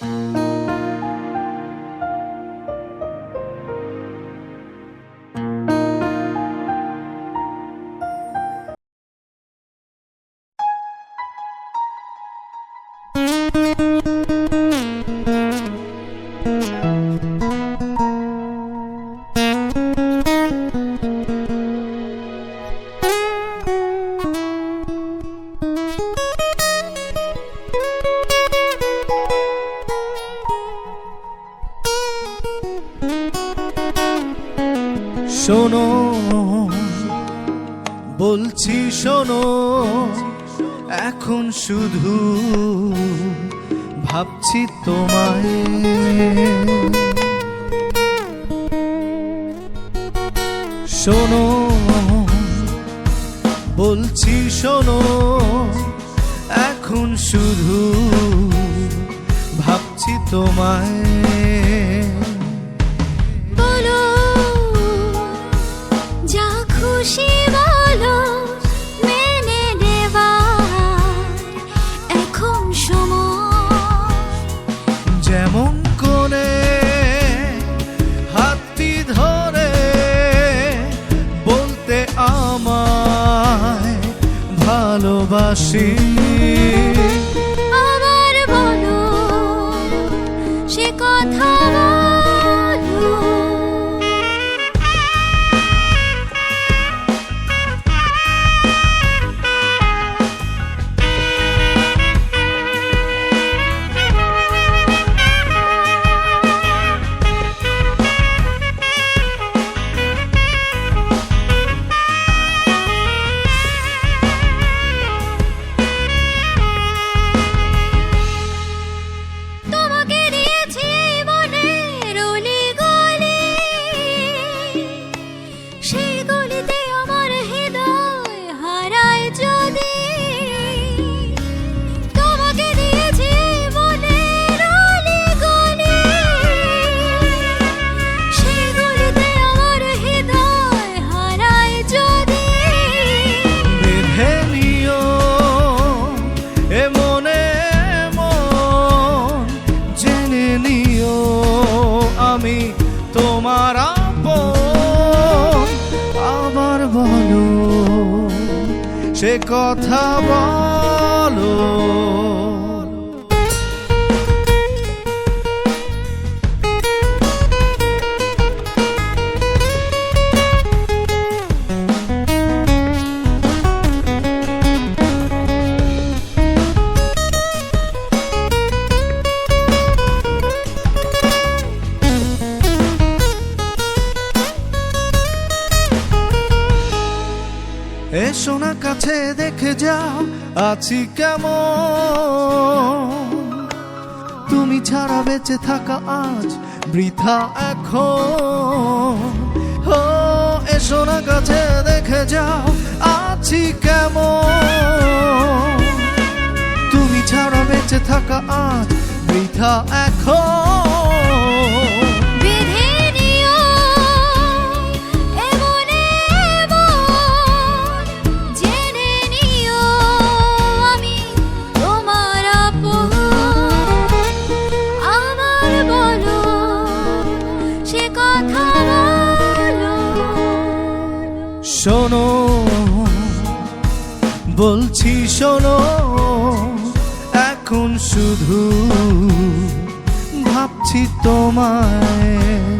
শোনো বলছি শোনো এখন শুধু ভাবছি তোমায়। শোনো বলছি শোনো এখন শুধু ভাবছি তোমায়। ভালোবাসি সে কথা বলো। এসো না কাছে দেখে যাও, আছি কেমন? তুমি ছাড়া বেঁচে থাকা আজ বৃথা এখন। ও এসো না কাছে দেখে যাও, আছি কেমন? তুমি ছাড়া বেঁচে থাকা আজ বৃথা এখন। বলছি শোনো এখন শুধু ভাবছি তোমায়।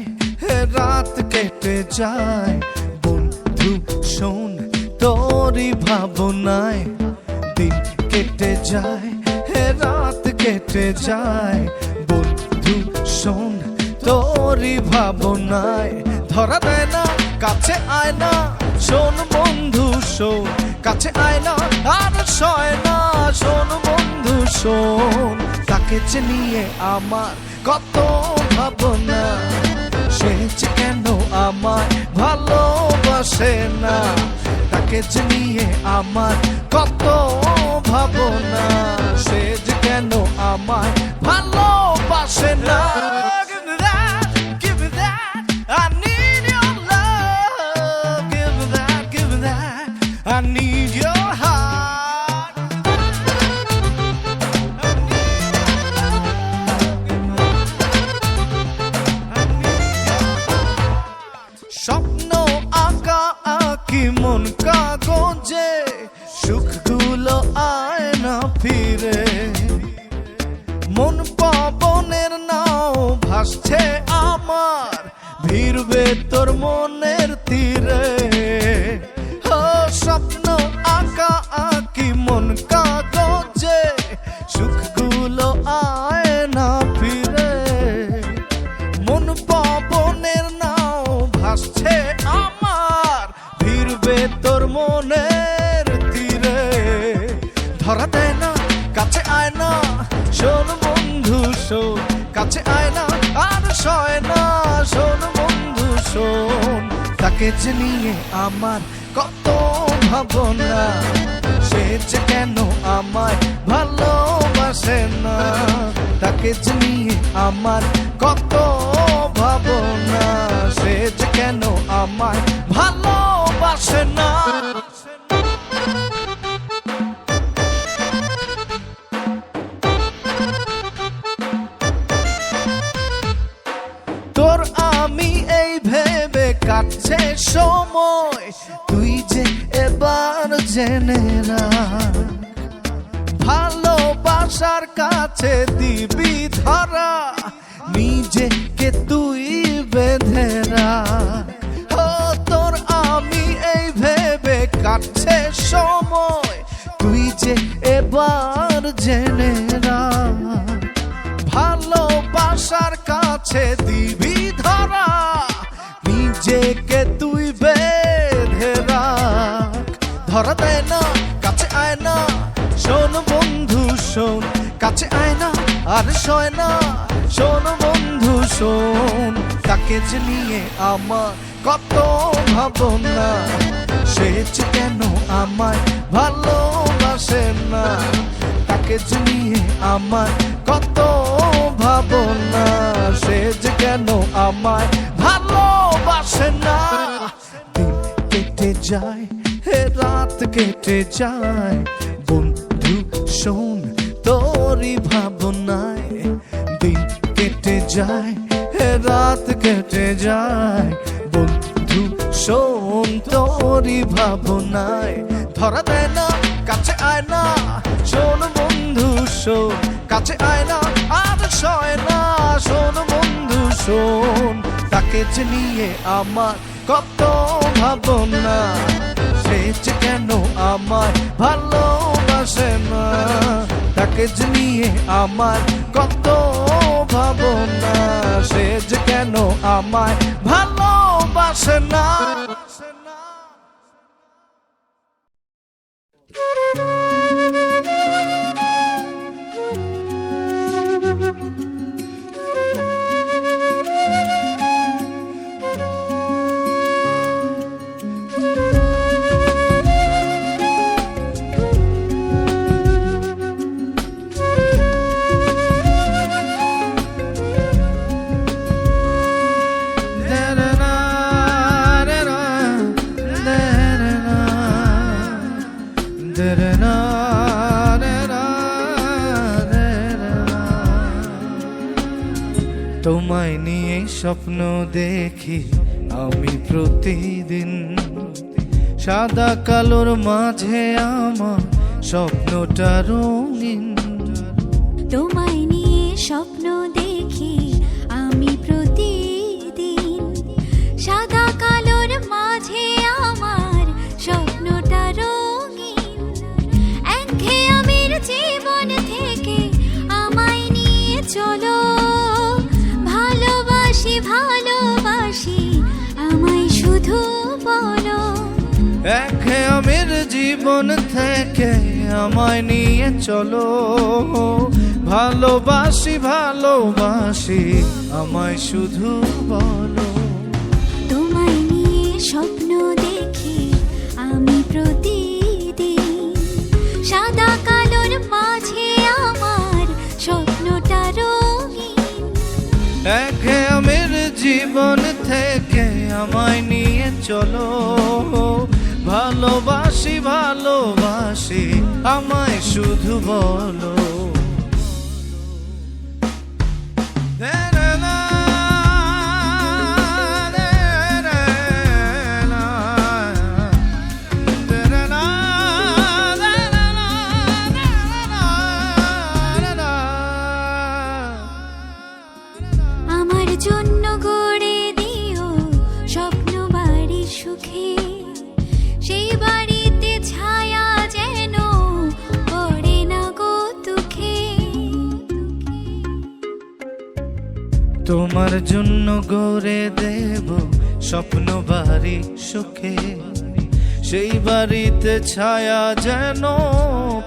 যায় বন্ধু, শোন, তোরই ভাবনায় দিন কেটে যায়, হে রাত কেটে যায়। বন্ধু, শোন, তোরই ভাবনায় ধরা দেয় না, কাছে আয় না। শোন, বন্ধু, শোন, কাছে আয় না, আর সয় না। শোন, বন্ধু, শোন, তাকে যে নিয়ে আমার কত ভাবনা। সে যে কেন আমার ভালোবাসে না? তাকে যে নিয়ে আমার কত ভাবনা, সে যে কেন আমার ভালোবাসে না? ভিড়বে তোর যে নিয়ে আমার কত ভাবনা, সে যে কেন আমায় ভালোবাসে না? যে নিয়ে আমার কত ভাবনা, সে যে কেন আমার ভালোবাসে না? কাটছে সময়, তুই যে এবার জেনে রাখ ভালোবাসার কাছে দিবি ধরা, নিজেকে তুই বেঁধে রাখ ও তোর আমি এই ভেবে কাটছে সময়, তুই যে এবার জেনে রাখ ভালোবাসার কাছে দিবি নিজেকে তুই বেঁধে রাখ? ধরা দেয় না, কাছে আয় না। শোন বন্ধু, শোন, কাছে আয় না, আর সয় না। শোন বন্ধু, শোন, তাকে যে নিয়ে আমার কত ভাবনা, সে যে কেন আমায় ভালোবাসে না? তাকে যে নিয়ে আমার কত ভাবনা, সে যে কেন আমায় না দিন কেটে যায় হে রাত কেটে যায় বন্ধু শোন তোরই ভাবনায় দিন কেটে যায় হে রাত কেটে যায় বন্ধু শোন তোরই ভাবনায় ধরা দেয় না কাছে আয় না শোন বন্ধু শোন কাছে আয় না আর সয় না শোন বন্ধু শোন যে নিয়ে আমার কত ভাবনা সে যে কেন আমার ভালোবাসে না? তাকে নিয়ে আমার কত ভাবনা সে যে কেন আমার ভালোবাসে না? দেখি আমি প্রতিদিন। সাদা কালোর মাঝে আমার স্বপ্নটা রঙিন। তোমায় নিয়ে স্বপ্ন দেখি আমি প্রতিদিন। সাদা কালোর মাঝে আমার স্বপ্নটা রঙিন। একঘেয়ামের জীবন থেকে আমায় নিয়ে চলো। ভালোবাসি ভালো ভালোবাসি ভালোবাসি আমায় শুধু বলো। তোমায় নিয়ে স্বপ্ন দেখি আমি প্রতিদিন। সাদা কালোর মাঝে আমার স্বপ্নটা রঙিন। একে আমের জীবন থেকে আমায় নিয়ে চলো ভালোবাসি ভালোবাসি আমায় শুধু বলো। জন্য তোমার জন্য গড়ে দেব স্বপ্ন বাড়ি সুখে। সেই বাড়িতে ছায়া যেন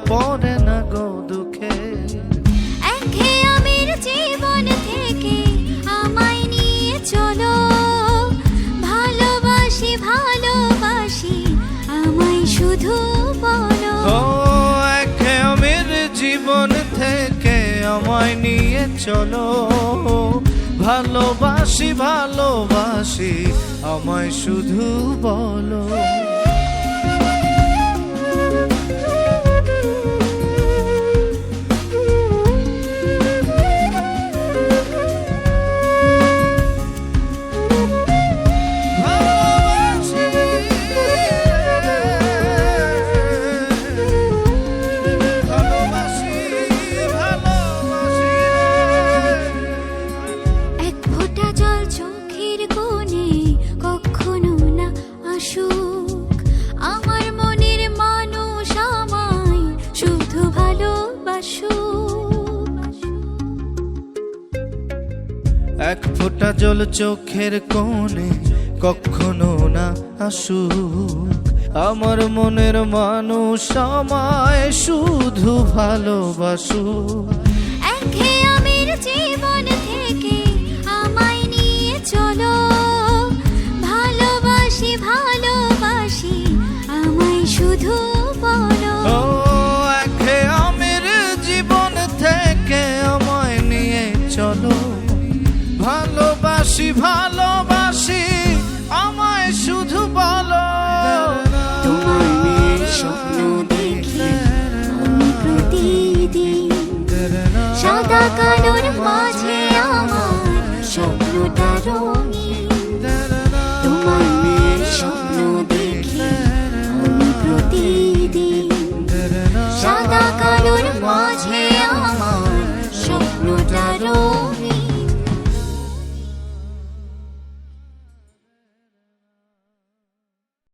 পড়ে না গো দুঃখে। জীবন থেকে আমায় নিয়ে চলো। ভালোবাসি ভালোবাসি আমায় শুধু বলো। জীবন থেকে আমায় নিয়ে চলো। ভালোবাসি ভালোবাসি আমায় শুধু বলো। ফোঁটা জল চোখের কোণে কখনো না আসুক। আমার মনের মানুষ আমায় শুধু ভালোবাসুক। কালোর মাঝে আমার স্বপ্নটা রঙিন।